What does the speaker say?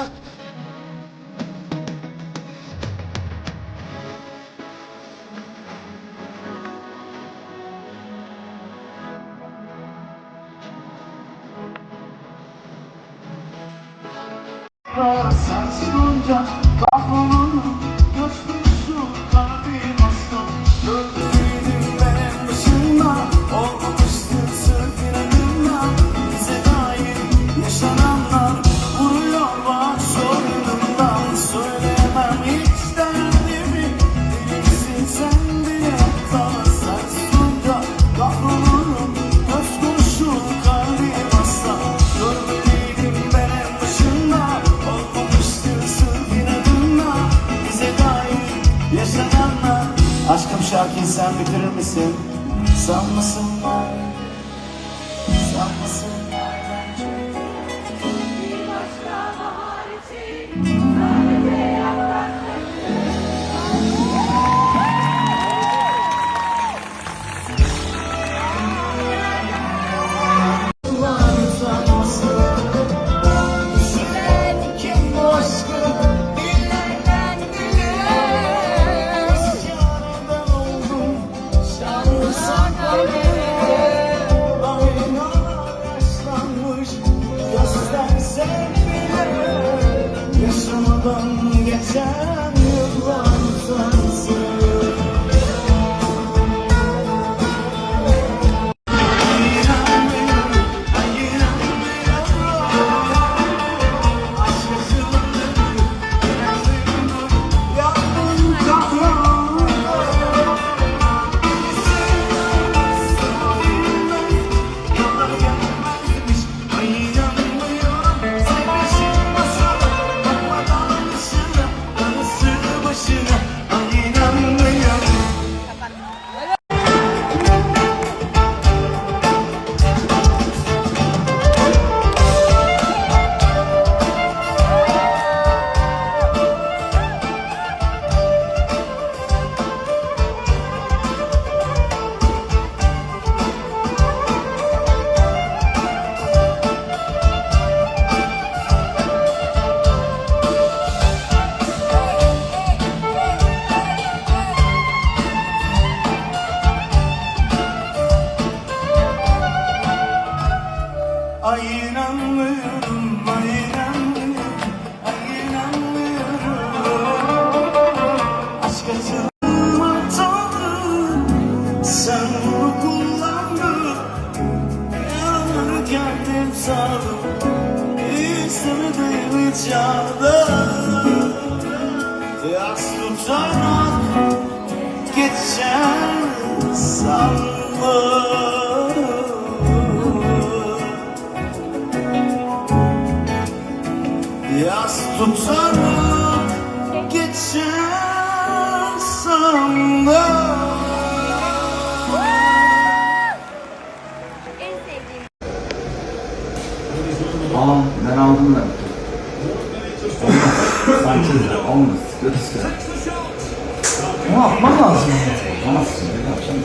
ya. Sensiz olunca kahrolurum Coşmuşum kalbim hasta Gördüğüm ben en başında Olmamıştı sırf şarkıyı sen bitirir misin? Sanmasınlar Sanmasınlar Ay inanmıyorum, ay inanmıyorum, ay inanmıyorum. Aşk acıma tanrım, sen bunu kullandın. Yaraları kendim sardım, istemediğim hiç yardım Yas tutarak geçer sandım Yas tutarak geçer sandım Aa ben aldım ben. Olmaz. Sanki olmaz. Görüşürüz. Ama atman lazım. Olmaz. Ne yapacağım?